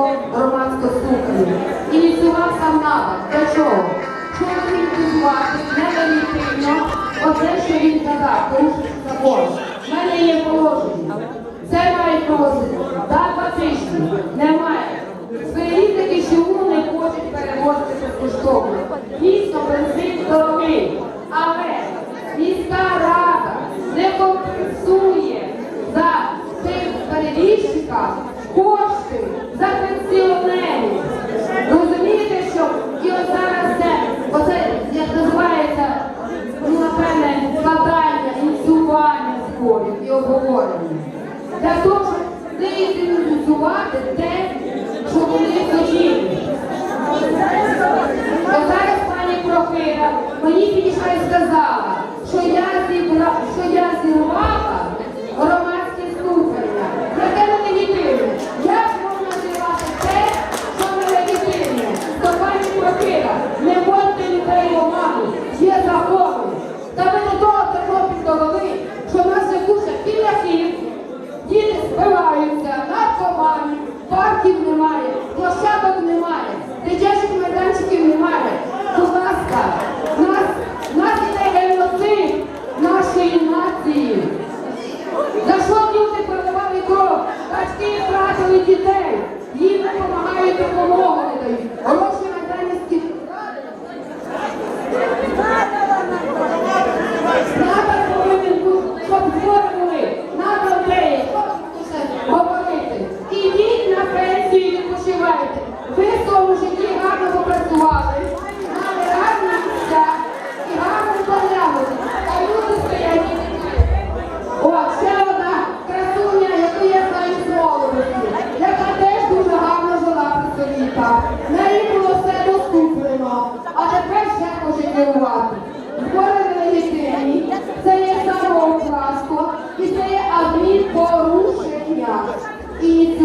було громадське. Ініціював сам напад. Для чого? Щоб ініціювати негативно оце, що він казав, порушити закон. В мене є положення. Це має просити. Так два немає. Спирі таки, чому не хочуть перевозити безкоштовно. Дійсно, бензин. для того, щоб деінтеризувати те, що вони хотіли. Зараз пані Прохира мені підійшла і сказала.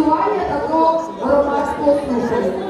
існування такого громадського слухання.